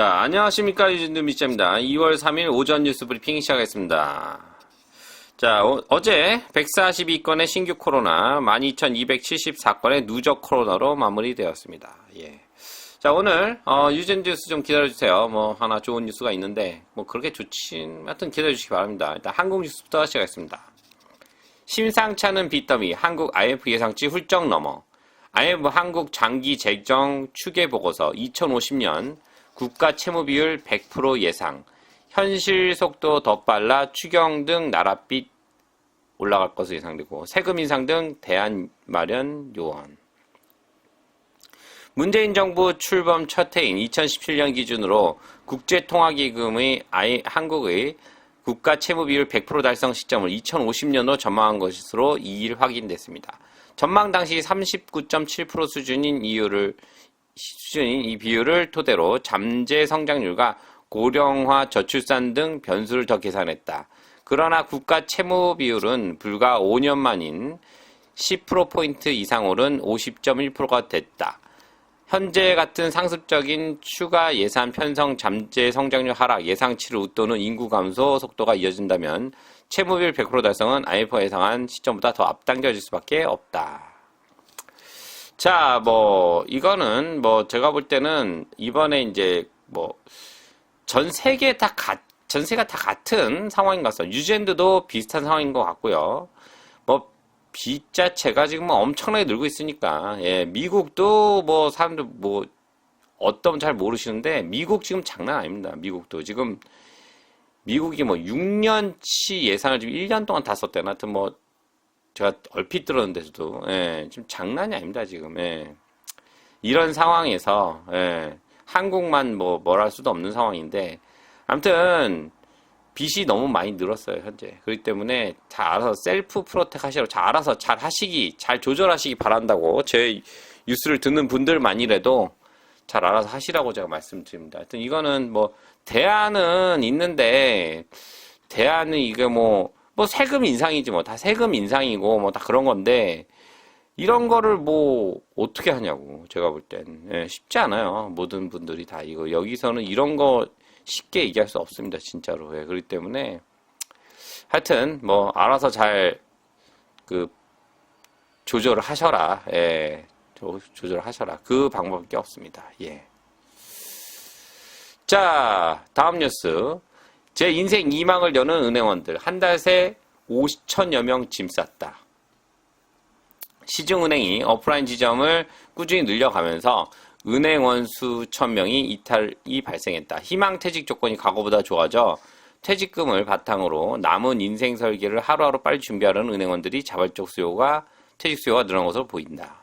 자, 안녕하십니까. 유진두 미자입니다. 2월 3일 오전 뉴스 브리핑 시작하겠습니다. 자, 어, 제 142건의 신규 코로나, 12,274건의 누적 코로나로 마무리되었습니다. 예. 자, 오늘, 어, 유진 뉴스 좀 기다려주세요. 뭐, 하나 좋은 뉴스가 있는데, 뭐, 그렇게 좋진, 하여튼 기다려주시기 바랍니다. 일단 한국 뉴스부터 시작하겠습니다. 심상찮은 빚더미, 한국 IF 예상치 훌쩍 넘어. IF 한국 장기 재정 추계 보고서 2050년 국가 채무 비율 100% 예상. 현실 속도 더 빨라 추경 등 나라빚 올라갈 것으로 예상되고 세금 인상 등 대안 마련 요원. 문재인 정부 출범 첫 해인 2017년 기준으로 국제통화기금의 아이 한국의 국가 채무 비율 100% 달성 시점을 2050년으로 전망한 것으로 2일 확인됐습니다. 전망 당시 39.7% 수준인 이유를 수준인 이 비율을 토대로 잠재 성장률과 고령화 저출산 등 변수를 더 계산했다. 그러나 국가 채무 비율은 불과 5년 만인 10%포인트 이상 오른 50.1%가 됐다. 현재 같은 상습적인 추가 예산 편성 잠재 성장률 하락 예상치를 웃도는 인구 감소 속도가 이어진다면 채무비율 100% 달성은 IMF가 예상한 시점보다 더 앞당겨질 수밖에 없다. 자, 뭐 이거는 뭐 제가 볼 때는 이번에 이제 뭐 전 세계 다 같, 전 세계가 다 같은 상황인 것 같습니다. 뉴질랜드도 비슷한 상황인 것 같고요. 뭐 빚 자체가 지금 뭐 엄청나게 늘고 있으니까 예, 미국도 뭐 사람들 뭐 어떤 잘 모르시는데 미국 지금 장난 아닙니다. 미국도 지금 미국이 뭐 6년치 예산을 지금 1년 동안 다 썼대나 하여튼 뭐 제가 얼핏 들었는데도 예, 지금 장난이 아닙니다. 지금 예. 이런 상황에서 예, 한국만 뭐 뭘 할 수도 없는 상황인데 아무튼 빚이 너무 많이 늘었어요, 현재. 그렇기 때문에 잘 알아서 셀프 프로텍 하시라고 잘 알아서 잘 하시기, 잘 조절하시기 바란다고 제 뉴스를 듣는 분들만이라도 잘 알아서 하시라고 제가 말씀드립니다. 하여튼 이거는 뭐 대안은 있는데 대안은 이게 뭐, 뭐 세금 인상이지 뭐 다 세금 인상이고 뭐 다 그런 건데 이런 거를 뭐 어떻게 하냐고 제가 볼 땐 예, 쉽지 않아요. 모든 분들이 다 이거 여기서는 이런 거 쉽게 얘기할 수 없습니다. 진짜로. 예, 그렇기 때문에 하여튼 뭐 알아서 잘 그 조절을 하셔라. 예. 조, 조절을 하셔라. 그 방법밖에 없습니다. 예. 자, 다음 뉴스. 제 인생 희망을 여는 은행원들 한 달 새 5천여 명 짐 쌌다. 시중은행이 오프라인 지점을 꾸준히 늘려가면서 은행원 수 1000명이 이탈이 발생했다. 희망퇴직 조건이 과거보다 좋아져 퇴직금을 바탕으로 남은 인생 설계를 하루하루 빨리 준비하려는 은행원들이 자발적 수요가 퇴직 수요가 늘어난 것으로 보인다.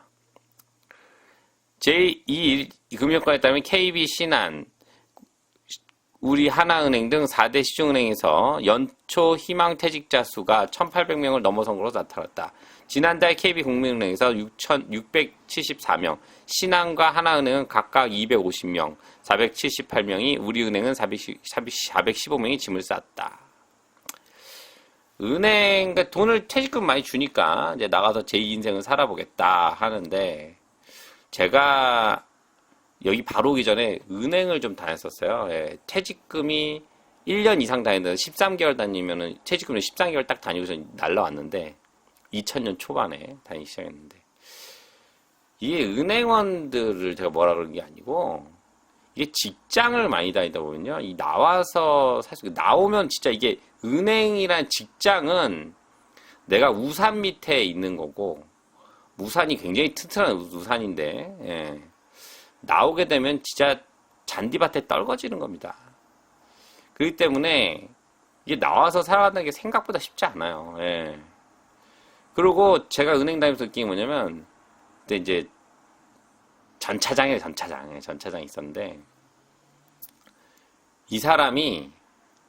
제2 금융권에 따르면 KB 신한, 우리 하나은행 등 4대 시중은행에서 연초 희망 퇴직자 수가 1,800명을 넘어선 것으로 나타났다. 지난달 KB국민은행에서 6,674명, 신한과 하나은행은 각각 250명, 478명이, 우리은행은 415명이 짐을 쌌다. 은행, 그러니까 돈을 퇴직금 많이 주니까 이제 나가서 제 인생을 살아보겠다 하는데, 제가 여기 바로 오기 전에 은행을 좀 다녔었어요. 예, 퇴직금이 1년 이상 다니는데 13개월 다니면은 퇴직금을 13개월 딱 다니고서 날라왔는데 2000년 초반에 다니기 시작했는데 이게 은행원들을 제가 뭐라 그러는 게 아니고 이게 직장을 많이 다니다 보면요. 이 나와서 사실 나오면 진짜 이게 은행이란 직장은 내가 우산 밑에 있는 거고 우산이 굉장히 튼튼한 우산인데 예. 나오게 되면 진짜 잔디밭에 떨궈지는 겁니다. 그렇기 때문에 이게 나와서 살아가는 게 생각보다 쉽지 않아요. 예. 그리고 제가 은행 다니면서 느낀 게 뭐냐면 그때 이제 전차장에 전차장에 전차장이 있었는데 이 사람이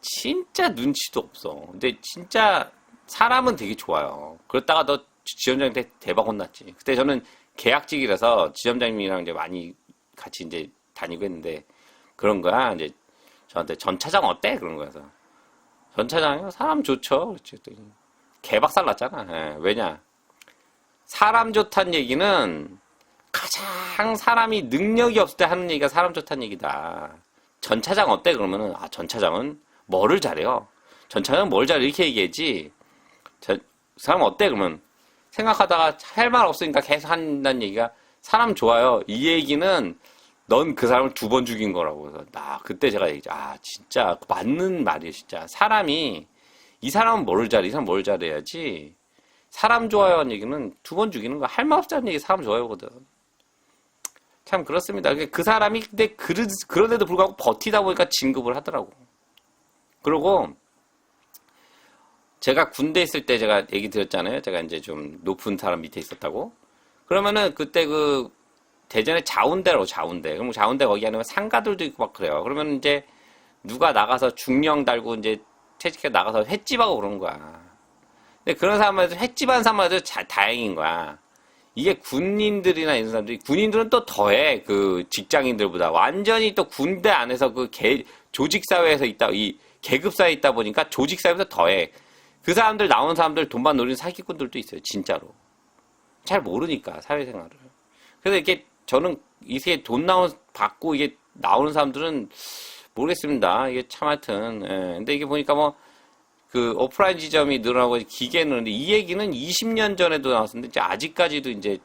진짜 눈치도 없어. 근데 진짜 사람은 되게 좋아요. 그러다가 너 지점장한테 대박 혼났지. 그때 저는 계약직이라서 지점장님이랑 이제 많이 같이 이제 다니고 했는데 그런 거야. 이제 저한테 전 차장 어때? 그런 거여서 전 차장이요? 사람 좋죠. 개박살 났잖아. 예, 왜냐? 사람 좋다는 얘기는 가장 사람이 능력이 없을 때 하는 얘기가 사람 좋다는 얘기다. 전 차장 어때? 그러면은, 아, 전 차장은 뭐를 잘해요? 전 차장은 뭘 잘해? 이렇게 얘기하지. 저, 그 사람 어때? 그러면, 생각하다가 할 말 없으니까 계속 한다는 얘기가, 사람 좋아요. 이 얘기는, 넌 그 사람을 두 번 죽인 거라고. 나, 그때 제가 얘기했죠. 아, 진짜, 맞는 말이에요, 진짜. 사람이, 이 사람은 뭘 잘해? 이 사람 뭘 잘해야지. 사람 좋아요하는 얘기는 두 번 죽이는 거 할 말 없다는 얘기 사람 좋아요거든. 참 그렇습니다. 그 사람이 근데 그러, 그런데도 불구하고 버티다 보니까 진급을 하더라고. 그리고 제가 군대 있을 때 제가 얘기 드렸잖아요. 제가 이제 좀 높은 사람 밑에 있었다고. 그러면은 그때 그 대전에 자운대라고 자운대. 그럼 자운대 거기 안에 상가들도 있고 막 그래요. 그러면 이제 누가 나가서 중령 달고 이제 채찍해 나가서 횟집하고 그런 거야. 근데 그런 사람한테 횟집한 사람한테 자, 다행인 거야. 이게 군인들이나 이런 사람들이 군인들은 또 더해 그 직장인들보다 완전히 또 군대 안에서 그 개, 조직 사회에서 있다 이 계급 사회에 있다 보니까 조직 사회에서 더해 그 사람들 나온 사람들 돈만 노리는 사기꾼들도 있어요 진짜로 잘 모르니까 사회생활을 그래서 이렇게 저는 이게 돈 나온 받고 이게 나오는 사람들은 모르겠습니다 이게 참 하여튼 예. 근데 이게 보니까 뭐 그 오프라인 지점이 늘어나고 기계는 이 얘기는 20년 전에도 나왔었는데 이제 아직까지도 이제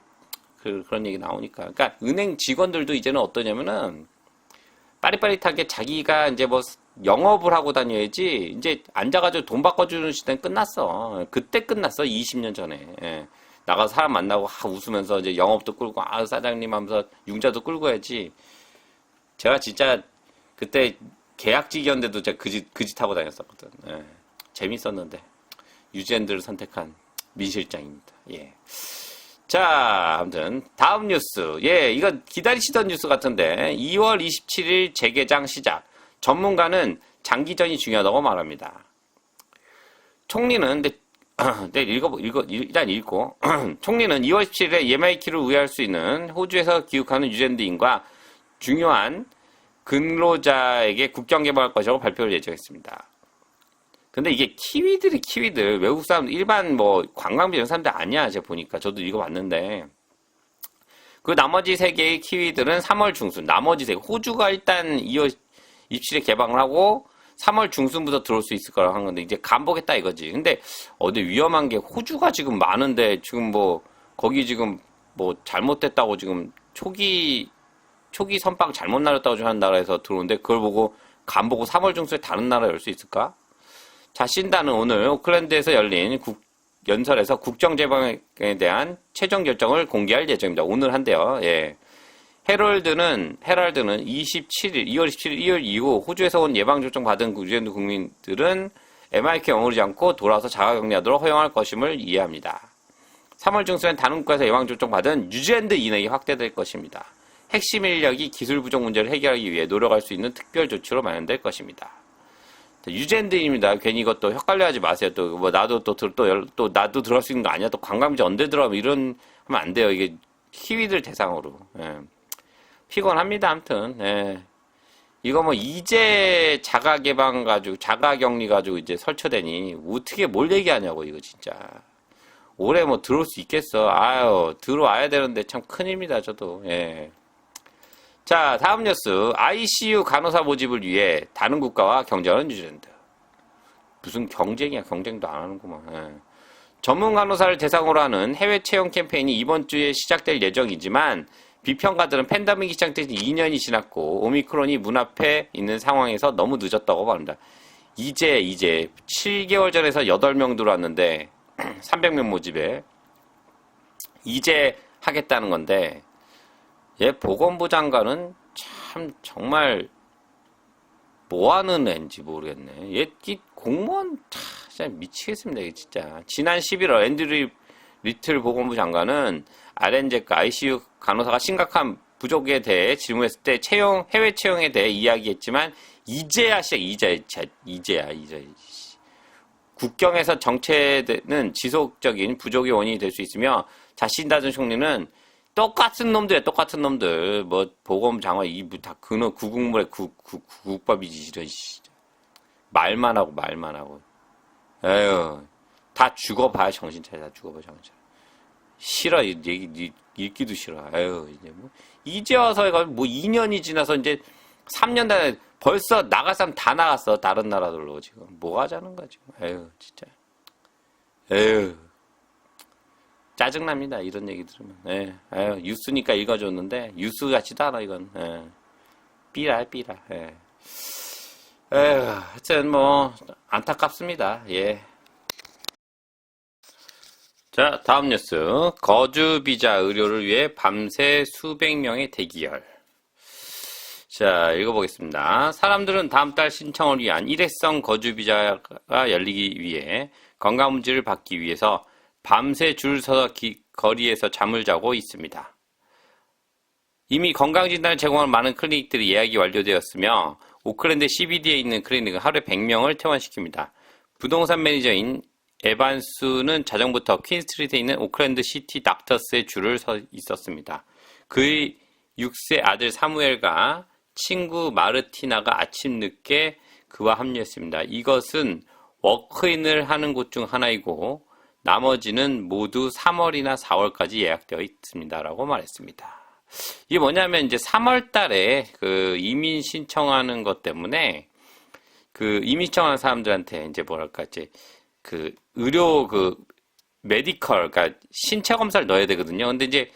그, 그런 얘기 나오니까. 그러니까 은행 직원들도 이제는 어떠냐면은 빠릿빠릿하게 자기가 이제 뭐 영업을 하고 다녀야지 이제 앉아가지고 돈 바꿔주는 시대는 끝났어. 그때 끝났어. 20년 전에. 예. 나가서 사람 만나고 하, 웃으면서 이제 영업도 끌고 아 사장님 하면서 융자도 끌고 해야지. 제가 진짜 그때 계약직이었는데도 제가 그짓 그짓 하고 다녔었거든. 예. 재밌었는데 유젠들을 선택한 민 실장입니다. 예. 자, 아무튼 다음 뉴스. 예, 이거 기다리시던 뉴스 같은데 2월 27일 재개장 시작. 전문가는 장기전이 중요하다고 말합니다. 총리는 근데 네, 읽어 읽어 일단 읽고. 총리는 2월 17일에 예마이키를 우회할 수 있는 호주에서 귀국하는 유젠드인과 중요한 근로자에게 국경 개방할 것이라고 발표를 예정했습니다. 근데 이게 키위들이 키위들 외국 사람 일반 뭐 관광비 이런 사람들 아니야 제가 보니까. 저도 이거 봤는데. 그 나머지 세 개의 키위들은 3월 중순 나머지 세 개, 호주가 일단 2월 27일에 개방을 하고 3월 중순부터 들어올 수 있을 거라고 한 건데 이제 간보겠다 이거지 근데 어디 위험한 게 호주가 지금 많은데 지금 뭐 거기 지금 뭐 잘못됐다고 지금 초기 초기 선빵 잘못 날렸다고 하는 나라에서 들어오는데 그걸 보고 간 보고 3월 중순에 다른 나라 열 수 있을까? 자, 신다는 오늘 오클랜드에서 열린 국, 연설에서 국정 재방에 대한 최종 결정을 공개할 예정입니다. 오늘 한대요. 예. 헤럴드는, 헤럴드는 27일, 2월 27일, 2월 이후 호주에서 온 예방 접종 받은 뉴질랜드 국민들은 MIK 머무르지 않고 돌아와서 자가격리하도록 허용할 것임을 이해합니다. 3월 중순엔 다른 국가에서 예방 접종 받은 뉴질랜드 인원이 확대될 것입니다. 핵심 인력이 기술 부족 문제를 해결하기 위해 노력할 수 있는 특별 조치로 마련될 것입니다. 유젠드입니다. 괜히 이것도 헷갈려 하지 마세요. 또, 뭐, 나도 또, 또, 또, 또, 나도 들어갈 수 있는 거 아니야. 또 관광지 언제 들어가면 이런, 하면 안 돼요. 이게 키위들 대상으로. 예. 피곤합니다. 아무튼, 예. 이거 뭐, 이제 자가 개방 가지고, 자가 격리 가지고 이제 설쳐대니, 어떻게 뭘 얘기하냐고, 이거 진짜. 올해 뭐 들어올 수 있겠어. 아유, 들어와야 되는데 참 큰일입니다. 저도, 예. 자, 다음 뉴스. ICU 간호사 모집을 위해 다른 국가와 경쟁하는 뉴질랜드. 무슨 경쟁이야. 경쟁도 안 하는구만. 예. 전문 간호사를 대상으로 하는 해외 채용 캠페인이 이번 주에 시작될 예정이지만 비평가들은 팬데믹이 시작된 지 2년이 지났고 오미크론이 문 앞에 있는 상황에서 너무 늦었다고 말합니다. 이제 이제 7개월 전에서 8명 들어왔는데 300명 모집에 이제 하겠다는 건데 얘 보건부 장관은 참 정말 뭐 하는 애인지 모르겠네. 얘 공무원 진짜 미치겠습니다. 이게 진짜. 지난 11월 앤드류 리틀 보건부 장관은 RN제과 ICU 간호사가 심각한 부족에 대해 질문했을 때 채용 해외 채용에 대해 이야기했지만 이제야 시작 이제 이제야 이제 국경에서 정체되는 지속적인 부족의 원인이 될 수 있으며 자신 다준 총리는 똑같은 놈들이야, 똑같은 놈들. 뭐, 보검 장관, 이, 뭐 다, 그노, 구국물의 구, 구, 국밥이지, 이런, 씨. 말만 하고, 말만 하고. 에휴, 다 죽어봐야 정신 차려, 다 죽어봐, 정신 차려. 싫어, 얘기, 읽기도 싫어. 에휴, 이제 뭐, 이제 와서 해가 뭐 2년이 지나서 이제 3년 단에 벌써 나갈 사람 다 나갔어. 다른 나라들로 지금. 뭐 하자는 거지. 에휴, 진짜. 에휴. 짜증납니다. 이런 얘기 들으면. 예. 에휴, 뉴스니까 읽어줬는데, 뉴스 같지도 않아, 이건. 예. 삐라, 삐라. 예. 에휴, 하여튼 뭐, 안타깝습니다. 예. 자, 다음 뉴스. 거주 비자 의료를 위해 밤새 수백 명의 대기열. 자, 읽어보겠습니다. 사람들은 다음 달 신청을 위한 일회성 거주 비자가 열리기 위해 건강 문제를 받기 위해서 밤새 줄 서서 기- 거리에서 잠을 자고 있습니다. 이미 건강진단을 제공하는 많은 클리닉들이 예약이 완료되었으며 오클랜드 CBD에 있는 클리닉은 하루에 100명을 퇴원시킵니다. 부동산 매니저인 에반스는 자정부터 퀸스트리트에 있는 오클랜드 시티 닥터스에 줄을 서 있었습니다. 그의 6세 아들 사무엘과 친구 마르티나가 아침 늦게 그와 합류했습니다. 이것은 워크인을 하는 곳 중 하나이고 나머지는 모두 3월이나 4월까지 예약되어 있습니다. 라고 말했습니다. 이게 뭐냐면 이제 3월 달에 그 이민 신청하는 것 때문에 그 이민 신청하는 사람들한테 이제 뭐랄까 이제 그 의료 그 메디컬 그러니까 신체 검사를 넣어야 되거든요. 근데 이제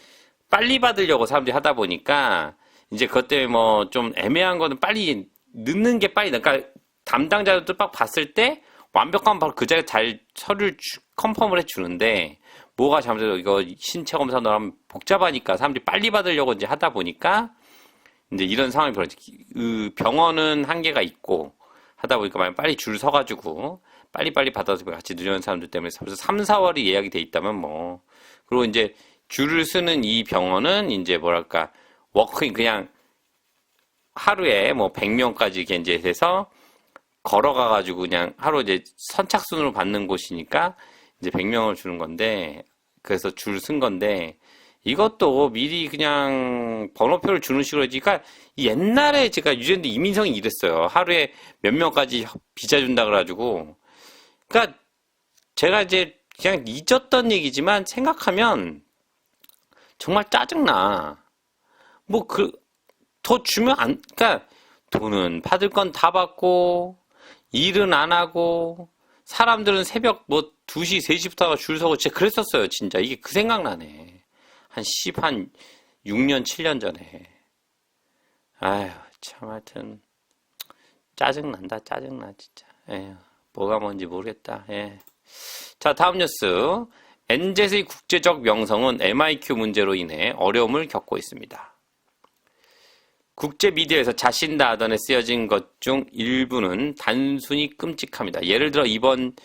빨리 받으려고 사람들이 하다 보니까 이제 그것 때문에 뭐 좀 애매한 거는 빨리 늦는 게 빨리 나. 그러니까 담당자들도 딱 봤을 때 완벽한 바로 그 자리에 잘 서류를 주- 컨펌을 해 주는데 뭐가 잘못해서 이거 신체 검사 넣으면 복잡하니까 사람들이 빨리 받으려고 이제 하다 보니까 이제 이런 상황이 벌어지. 그 병원은 한계가 있고 하다 보니까 만약 빨리 줄 서가지고 빨리빨리 받아서 같이 누리는 사람들 때문에 벌써 3, 4월이 예약이 돼 있다면 뭐. 그리고 이제 줄을 쓰는 이 병원은 이제 뭐랄까 워크인 그냥 하루에 뭐 100명까지 이렇게 이제 해서 걸어가 가지고 그냥 하루 이제 선착순으로 받는 곳이니까 이제 100명을 주는 건데 그래서 줄 쓴 건데 이것도 미리 그냥 번호표를 주는 식으로 해지. 그러니까 옛날에 제가 유전대 이민성이 이랬어요. 하루에 몇 명까지 비자 준다 그래가지고. 그러니까 제가 이제 그냥 잊었던 얘기지만 생각하면 정말 짜증나. 뭐 그 더 주면 안, 그러니까 돈은 받을 건 다 받고 일은 안 하고 사람들은 새벽 뭐 2시, 3시부터 줄 서고 진짜 그랬었어요, 진짜. 이게 그 생각나네. 한 10, 한 6년, 7년 전에. 아휴, 참, 하여튼, 짜증난다, 짜증나, 진짜. 에휴, 뭐가 뭔지 모르겠다, 예. 자, 다음 뉴스. 엔젯의 국제적 명성은 MIQ 문제로 인해 어려움을 겪고 있습니다. 국제 미디어에서 자신다 하던에 쓰여진 것 중 일부는 단순히 끔찍합니다. 예를 들어 이번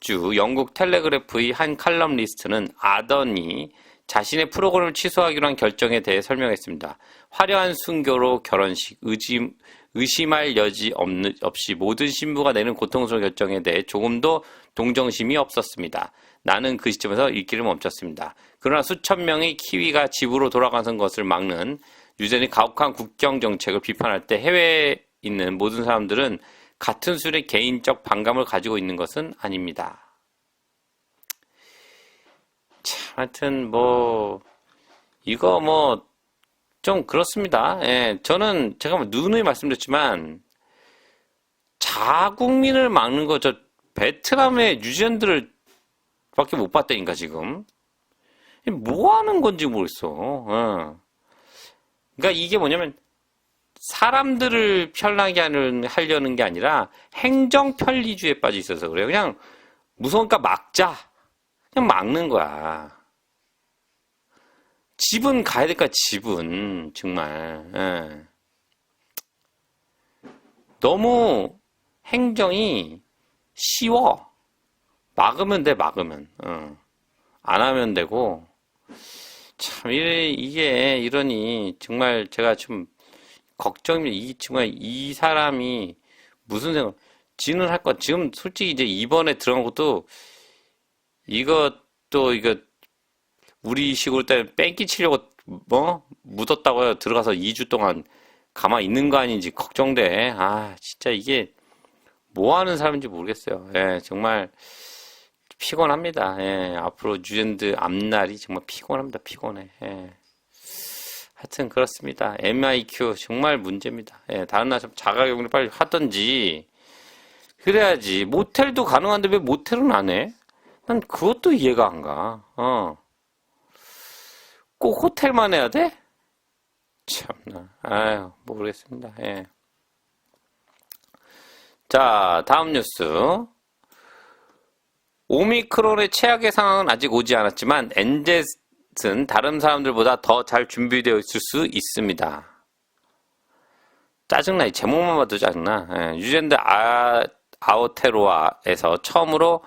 주 영국 텔레그래프의 한 칼럼 리스트는 아던이 자신의 프로그램을 취소하기로 한 결정에 대해 설명했습니다. 화려한 순교로 결혼식, 의심, 의심할 여지 없는, 없이 모든 신부가 내는 고통스러운 결정에 대해 조금도 동정심이 없었습니다. 나는 그 시점에서 읽기를 멈췄습니다. 그러나 수천 명의 키위가 집으로 돌아가는 것을 막는 유전이 가혹한 국경 정책을 비판할 때 해외에 있는 모든 사람들은 같은 수의 개인적 반감을 가지고 있는 것은 아닙니다. 참, 하여튼, 뭐, 이거 뭐, 좀 그렇습니다. 예, 저는 제가 뭐 누누이 말씀드렸지만, 자국민을 막는 거, 저, 베트남의 유전들을 밖에 못 봤다니까, 지금. 뭐 하는 건지 모르겠어. 어. 그러니까 이게 뭐냐면, 사람들을 편하게 하는, 하려는 게 아니라 행정 편리주의에 빠져 있어서 그래요. 그냥 무서우니까 막자. 그냥 막는 거야. 집은 가야 될까, 집은. 정말. 예. 너무 행정이 쉬워. 막으면 돼, 막으면. 어. 안 하면 되고. 참, 이게, 이게 이러니 정말 제가 좀 걱정이, 이, 정말 이 사람이 무슨 생각, 지는 할 것, 지금 솔직히 이제 이번에 들어간 것도 이것도 이거 우리 식으로 따면 뺑기 치려고 뭐 묻었다고요. 들어가서 2주 동안 가만히 있는 거 아닌지 걱정돼. 아, 진짜 이게 뭐 하는 사람인지 모르겠어요. 예, 정말 피곤합니다. 예, 앞으로 뉴젠드 앞날이 정말 피곤합니다. 피곤해. 예. 하여튼 그렇습니다. MIQ 정말 문제입니다. 예, 다른 나라 좀 자가 격리 빨리 하던지 그래야지 모텔도 가능한데 왜 모텔은 안 해? 난 그것도 이해가 안 가. 어. 꼭 호텔만 해야 돼? 참나. 아유, 모르겠습니다. 예. 자, 다음 뉴스. 오미크론의 최악의 상황은 아직 오지 않았지만 엔젯은 다른 사람들보다 더 잘 준비되어 있을 수 있습니다. 짜증나. 이 제목만 봐도 짜증나. 예, 뉴질랜드 아, 아오테로아에서 처음으로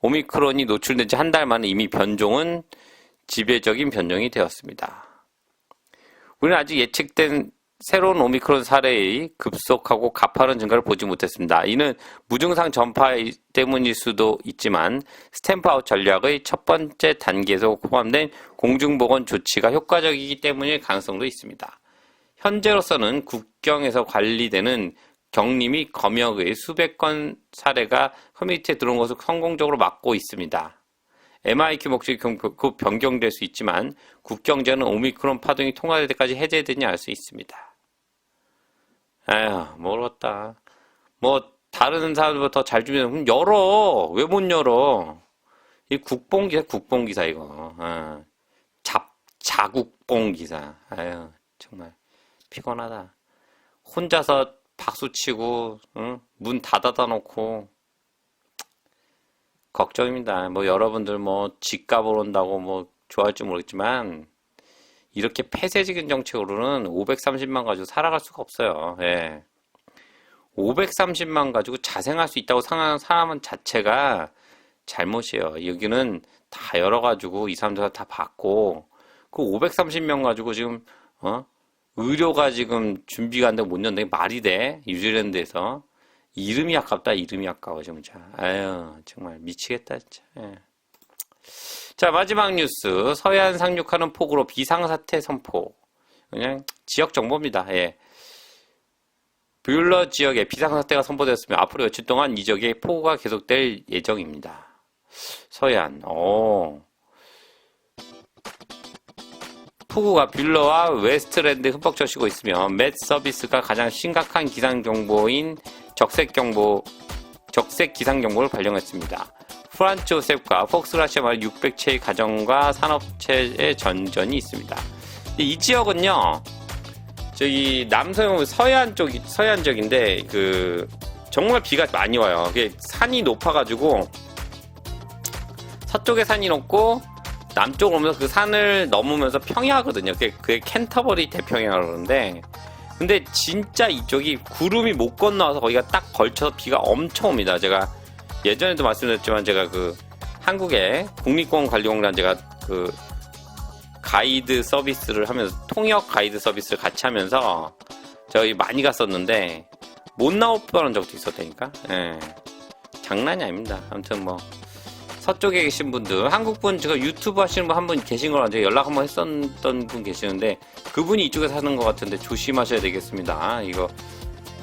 오미크론이 노출된 지 한 달 만에 이미 변종은 지배적인 변종이 되었습니다. 우리는 아직 예측된 새로운 오미크론 사례의 급속하고 가파른 증가를 보지 못했습니다. 이는 무증상 전파 때문일 수도 있지만 스탬프아웃 전략의 첫 번째 단계에서 포함된 공중보건 조치가 효과적이기 때문일 가능성도 있습니다. 현재로서는 국경에서 관리되는 격리 및 검역의 수백 건 사례가 커뮤니티에 들어온 것을 성공적으로 막고 있습니다. MIQ 목적이 곧 변경될 수 있지만 국경제는 오미크론 파동이 통과될 때까지 해제되지 않을 수 있습니다. 에휴, 모르겠다. 뭐 다른 사람들보다 더잘 주면 그럼 열어. 왜 못 열어? 이 국뽕기사 국뽕기사 이거. 어. 잡 자국뽕기사. 아유 정말 피곤하다. 혼자서 박수 치고 응? 문 닫아다 놓고 걱정입니다. 뭐 여러분들 뭐 집값을 온다고 뭐 좋아할지 모르겠지만 이렇게 폐쇄적인 정책으로는 530만 가지고 살아갈 수가 없어요. 예. 530만 가지고 자생할 수 있다고 생각하는 사람 자체가 잘못이에요. 여기는 다 열어가지고 이 사람들 다 받고 그 530명 가지고 지금 어 의료가 지금 준비가 안 되고 못 연다. 말이 돼? 뉴질랜드에서 이름이 아깝다. 이름이 아까워 진짜. 아유 정말 미치겠다 진짜. 예. 자 마지막 뉴스 서해안 상륙하는 폭우로 비상사태 선포. 그냥 지역 정보입니다. 예. 뷰러 지역에 비상사태가 선포되었으며 앞으로 며칠 동안 이 지역에 폭우가 계속될 예정입니다. 서해안. 오. 폭우가 뷰러와 웨스트랜드 흠뻑 젖히고 있으며 맷 서비스가 가장 심각한 기상 경보인 적색 경보 적색 기상 경보를 발령했습니다. 프란츠 요셉과 폭스라시아 말 600채의 가정과 산업체의 전전이 있습니다. 이 지역은요, 저기 남서영 서해안 쪽 서해안 쪽인데 그 정말 비가 많이 와요. 산이 높아가지고 서쪽에 산이 높고 남쪽으로 오면서 그 산을 넘으면서 평야거든요. 그게, 그게 캔터버리 태평양이라고 그러는데 근데 진짜 이쪽이 구름이 못 건너와서 거기가 딱 걸쳐서 비가 엄청 옵니다. 제가 예전에도 말씀드렸지만 제가 그 한국의 국립공원 관리공단 제가 그 가이드 서비스를 하면서 통역 가이드 서비스를 같이 하면서 저희 많이 갔었는데 못 나올 뻔한 적도 있었다니까. 예. 장난이 아닙니다. 아무튼 뭐 서쪽에 계신 분들, 한국 분 제가 유튜브 하시는 분 한 분 계신 걸 제가 연락 한번 했었던 분 계시는데 그분이 이쪽에 사는 것 같은데 조심하셔야 되겠습니다. 이거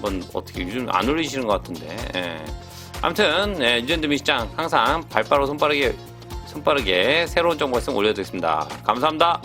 뭔 어떻게 요즘 안 올리시는 것 같은데. 예. 아무튼 예, 유전드 미시장 항상 발빠르고 손빠르게 손빠르게 새로운 정보 말씀 올려드리겠습니다. 감사합니다.